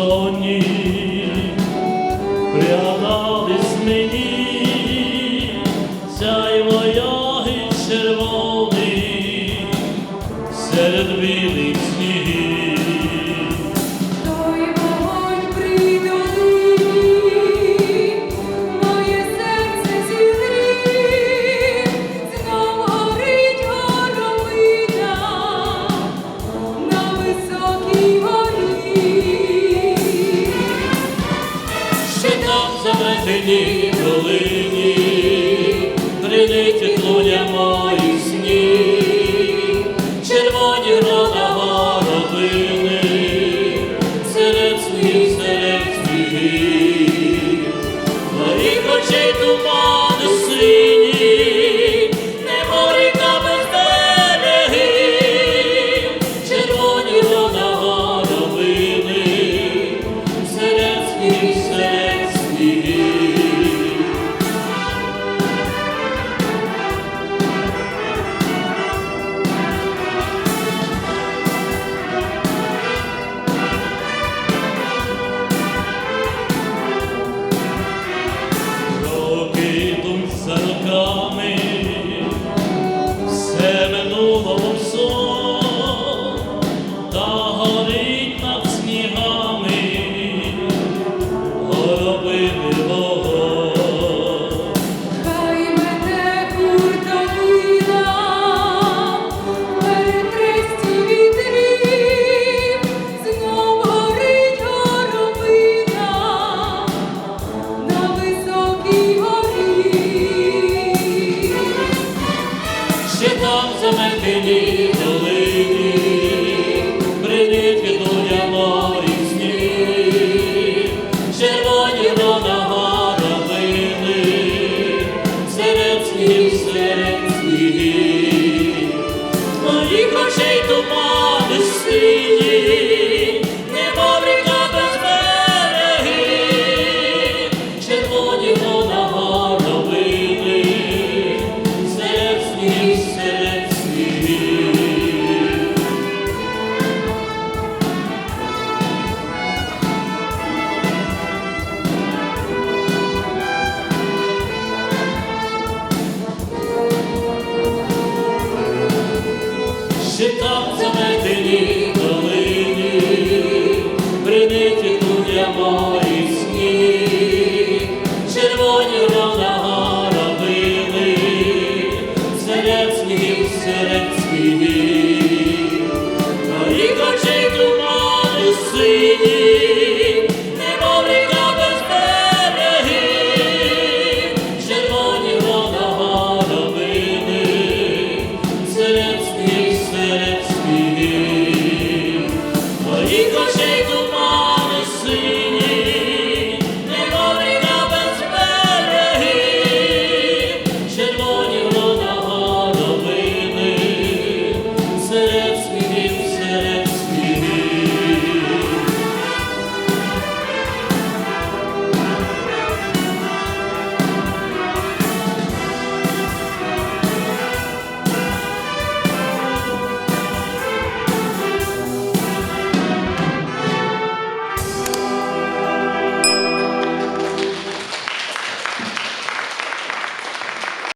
безсонні, пригадались мені, сяйво яги червоний серед білих снігів. Той вогонь при моє серце зігрів, знов горить на високій там заметені все минуло заметені долині, бринить відлуння моїх снів, червоні рода заметені долині, бриниті куня моїх сніг, червоні рода горобили, серед снігів, серед снігів, моїх очей сині, He goes